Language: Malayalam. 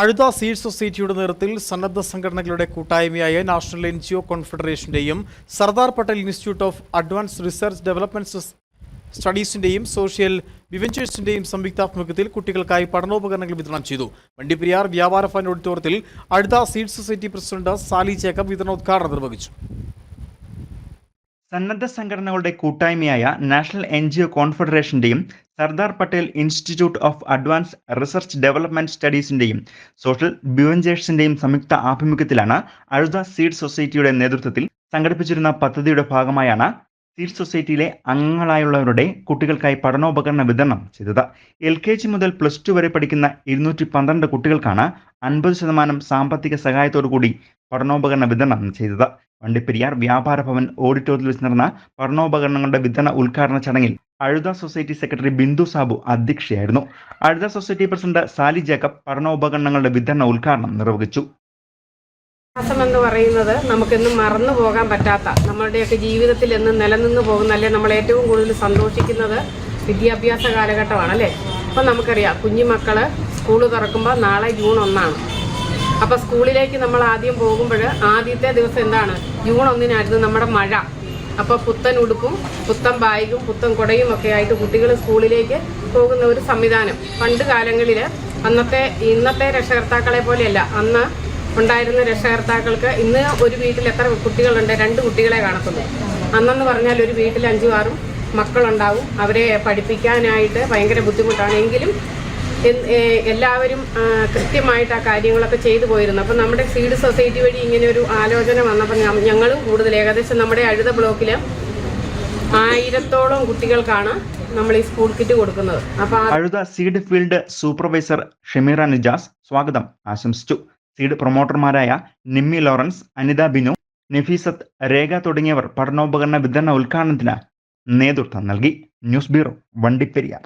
അഴുത സീഡ് സൊസൈറ്റിയുടെ നേതൃത്വത്തിൽ സന്നദ്ധ സംഘടനകളുടെ കൂട്ടായ്മയായ national N G O കോൺഫെഡറേഷന്റെയും Sardar Patel institute of advance research development സ്റ്റഡീസിന്റെയും social വിവഞ്ചേഴ്സിന്റെയും സംയുക്താഭിമുഖ്യത്തിൽ കുട്ടികൾക്കായി പഠനോപകരണങ്ങൾ വിതരണം ചെയ്തു. വണ്ടിപ്പെരിയാർ വ്യാപാര ഫണ്ട് ഓഡിറ്റോറിയത്തിൽ Azhutha seed society president Sali Jacob വിതരണോദ്ഘാടനം നിർവഹിച്ചു. സന്നദ്ധ സംഘടനകളുടെ കൂട്ടായ്മയായ national N G O കോൺഫെഡറേഷന്റെയും Sardar Patel institute of advance research development സ്റ്റഡീസിന്റെയും social ബിവഞ്ചേഴ്സിന്റെയും സംയുക്ത ആഭിമുഖ്യത്തിലാണ് അഴുത സീഡ് സൊസൈറ്റിയുടെ നേതൃത്വത്തിൽ സംഘടിപ്പിച്ചിരുന്ന പദ്ധതിയുടെ ഭാഗമായാണ് സീഡ് സൊസൈറ്റിയിലെ അംഗങ്ങളായുള്ളവരുടെ കുട്ടികൾക്കായി പഠനോപകരണ വിതരണം ചെയ്തത്. എൽ കെ ജി മുതൽ പ്ലസ് ടു വരെ പഠിക്കുന്ന ഇരുന്നൂറ്റി പന്ത്രണ്ട് കുട്ടികൾക്കാണ് അൻപത് ശതമാനം സാമ്പത്തിക സഹായത്തോടു കൂടി പഠനോപകരണ വിതരണം ചെയ്തത്. വണ്ടിപ്പെരിയാർ വ്യാപാര ഭവൻ ഓഡിറ്റോറിയത്തിൽ വെച്ച് നടന്ന പഠനോപകരണങ്ങളുടെ വിതരണ ഉദ്ഘാടന ചടങ്ങിൽ അഴുത സൊസൈറ്റി സെക്രട്ടറി ബിന്ദു സാബു അധ്യക്ഷയായിരുന്നു. അഴുത സൊസൈറ്റി പ്രസിഡന്റ് സാലി ജേക്കബ് പഠനോപകരണങ്ങളുടെ വിതരണ ഉദ്ഘാടനം നിർവഹിച്ചു. വിശ്വാസം എന്ന് പറയുന്നത് നമുക്കെന്നും മറന്നു പോകാൻ പറ്റാത്ത നമ്മളുടെയൊക്കെ ജീവിതത്തിൽ എന്നും നിലനിന്ന് പോകുന്ന അല്ലെ നമ്മൾ ഏറ്റവും കൂടുതൽ സന്തോഷിക്കുന്നത് വിദ്യാഭ്യാസ കാലഘട്ടമാണ് അല്ലേ? അപ്പം നമുക്കറിയാം കുഞ്ഞുമക്കൾ സ്കൂൾ തുറക്കുമ്പോൾ നാളെ ജൂൺ ഒന്നാണ്. അപ്പോൾ സ്കൂളിലേക്ക് നമ്മൾ ആദ്യം പോകുമ്പോൾ ആദ്യത്തെ ദിവസം എന്താണ്? ജൂൺ ഒന്നിനായിരുന്നു നമ്മുടെ മഴ. അപ്പോൾ പുത്തൻ ഉടുപ്പും പുത്തൻ ബാഗും പുത്തൻ കുടയും ഒക്കെ ആയിട്ട് കുട്ടികൾ സ്കൂളിലേക്ക് പോകുന്ന ഒരു സംവിധാനം. പണ്ട് കാലങ്ങളിൽ അന്നത്തെ ഇന്നത്തെ രക്ഷകർത്താക്കളെ പോലെയല്ല. അന്ന് ഉണ്ടായിരുന്ന രക്ഷകർത്താക്കൾക്ക് ഇന്ന് ഒരു വീട്ടിൽ എത്ര കുട്ടികളുണ്ട്? രണ്ട് കുട്ടികളെ കാണത്തുള്ളൂ. അന്നെന്ന് പറഞ്ഞാൽ ഒരു വീട്ടിൽ അഞ്ചും ആറും മക്കളുണ്ടാവും. അവരെ പഠിപ്പിക്കാനായിട്ട് ഭയങ്കര ബുദ്ധിമുട്ടാണ്. എങ്കിലും എല്ലാവരും കൃത്യമായിട്ട് ആ കാര്യങ്ങളൊക്കെ ചെയ്തു പോയിരുന്നു. അപ്പം നമ്മുടെ സീഡ് സൊസൈറ്റി വഴി ഇങ്ങനെ ഒരു ആലോചന വന്നപ്പോൾ ഞങ്ങളും കൂടുതൽ ഏകദേശം നമ്മുടെ അഴുത ബ്ലോക്കിൽ ആയിരത്തോളം കുട്ടികൾക്കാണ് നമ്മൾ ഈ സ്കൂൾ കിറ്റ് കൊടുക്കുന്നത്. അപ്പോൾ Azhutha seed field supervisor Shameera Nijas സ്വാഗതം. ആശംസിച്ചു. സീഡ് പ്രൊമോട്ടർമാരായ നിമ്മി ലോറൻസ് അനിത ബിനു നഫീസത്ത് രേഖ തുടങ്ങിയവർ പഠനോപകരണ വിതരണ ഉദ്ഘാടനത്തിന് നേതൃത്വം നൽകി. News bureau Vandiperiyar.